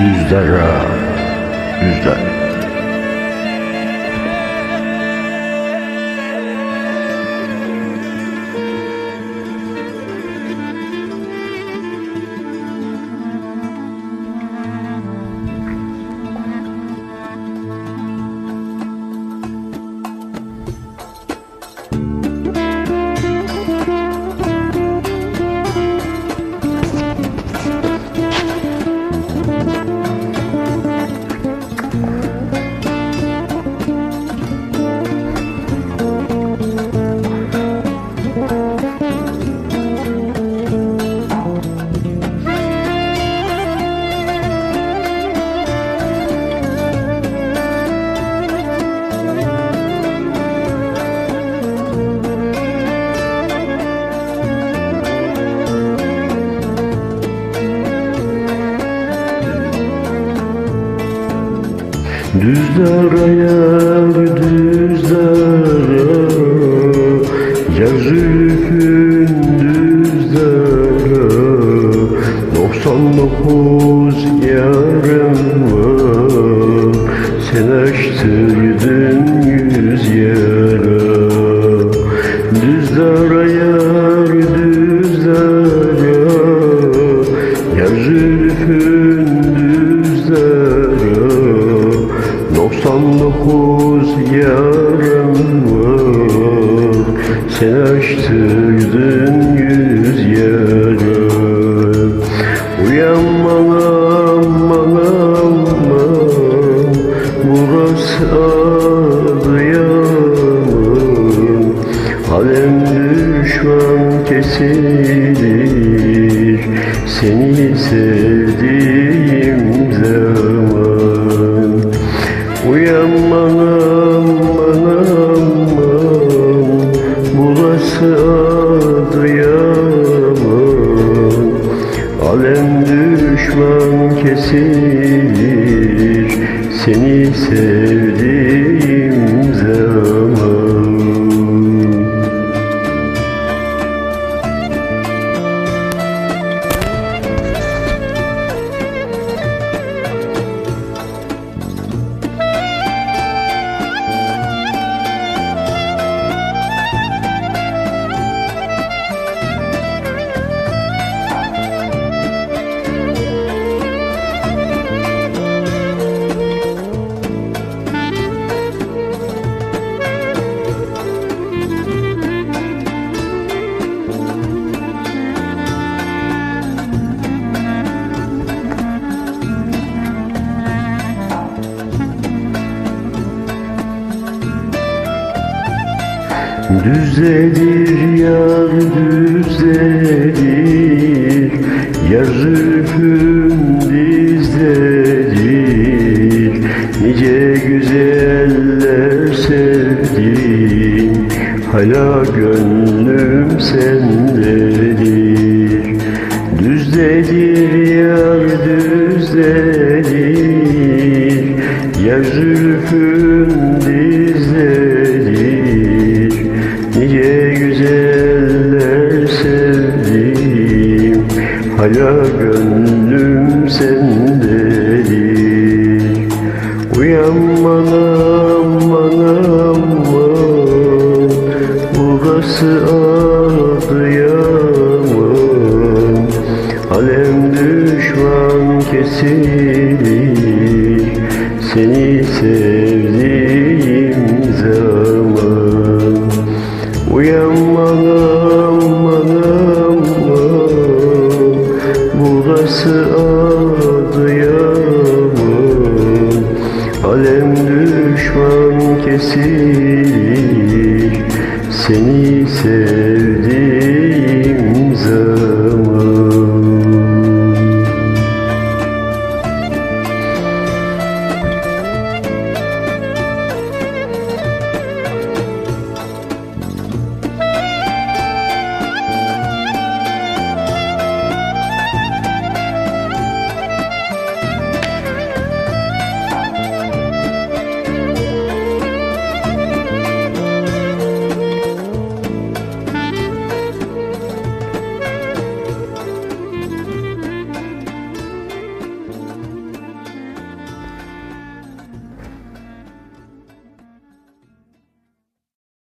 Düzlere, düzler. Düzlere yar düzlere Yer zülfün düzlere Doksan dokuz yarım var. Sen açtıydın yüz yara. Düzlere Sen açtıydın yüz yara Uyanmam anam Burası Adıyaman Alem düşman kesilir Alem düşman kesilir Seni sevdiğim zaman Düzelir yar düzelir. Yar zülfün dizlerir Nice güzeller sevdim Hala gönlüm sendedir. Düzdedir yar düzdedir Nasıl oldu yağmur Alem düşman kesilir Seni sevdiğim zaman. Uyanmam, Uyanmalım manam Burası oldu yağmur Alem düşman kesilir seni sev